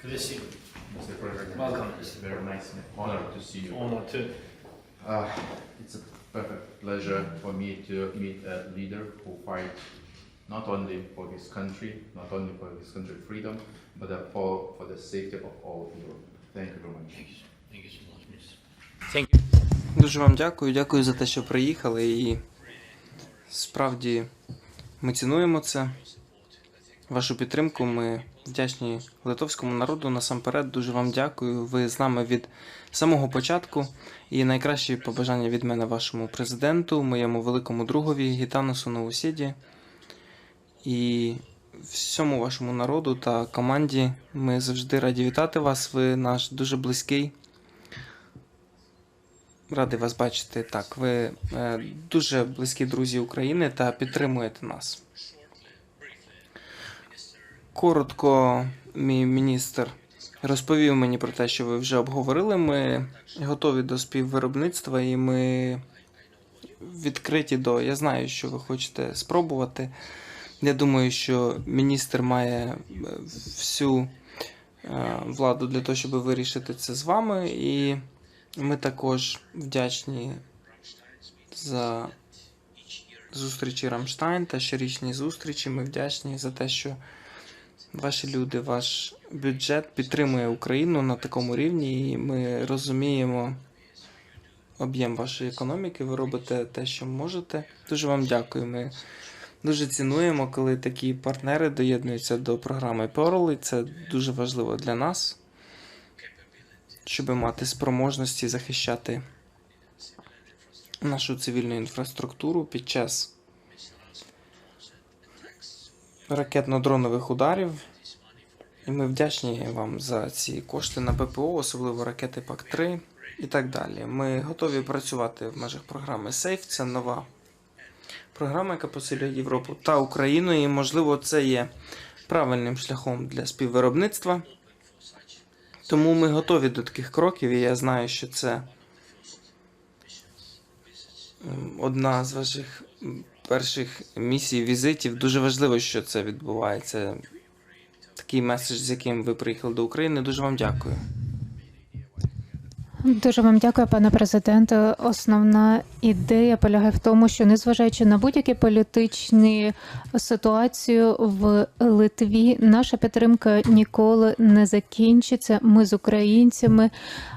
Красиво. Mr. President, Welcome. it's very nice honor to see you. Honor too. Uh, it's a perfect pleasure for me to meet a leader who fights not only for his country, not only for his country's freedom, but uh, for, for the safety of all Europe. Thank you very much. Thank you so much, miss. Thank you. Дуже вам дякую. Дякую за те, що приїхали. І справді ми цінуємо це. Вашу підтримку. Ми вдячні литовському народу. Насамперед, дуже вам дякую. Ви з нами від самого початку. І найкращі побажання від мене вашому президенту, моєму великому другові Гітанусу Наусіді і всьому вашому народу та команді. Ми завжди раді вітати вас. Ви наш дуже близький. Радий вас бачити. Так, ви е, дуже близькі друзі України та підтримуєте нас. Коротко, мій міністр розповів мені про те, що ви вже обговорили. Ми готові до співвиробництва і ми відкриті до. Я знаю, що ви хочете спробувати. Я думаю, що міністр має е, всю е, владу для того, щоб вирішити це з вами. І ми також вдячні за зустрічі Рамштайн та щорічні зустрічі. Ми вдячні за те, що ваші люди, ваш бюджет підтримує Україну на такому рівні, і ми розуміємо об'єм вашої економіки. Ви робите те, що можете. Дуже вам дякую. Ми дуже цінуємо, коли такі партнери доєднуються до програми Pearl, і це дуже важливо для нас щоб мати спроможності захищати нашу цивільну інфраструктуру під час ракетно-дронових ударів. І ми вдячні вам за ці кошти на ППО, особливо ракети ПАК-3 і так далі. Ми готові працювати в межах програми SAFE. Це нова програма, яка посилює Європу та Україну, і можливо це є правильним шляхом для співвиробництва. Тому ми готові до таких кроків, і я знаю, що це одна з ваших перших місій візитів. Дуже важливо, що це відбувається. Такий меседж, з яким ви приїхали до України. Дуже вам дякую. Дуже вам дякую, пане президенте. Основна ідея полягає в тому, що незважаючи на будь-які політичні ситуацію в Литві, наша підтримка ніколи не закінчиться. Ми з українцями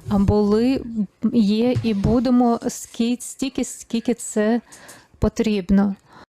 були, є і будемо скі- стільки, скільки це потрібно.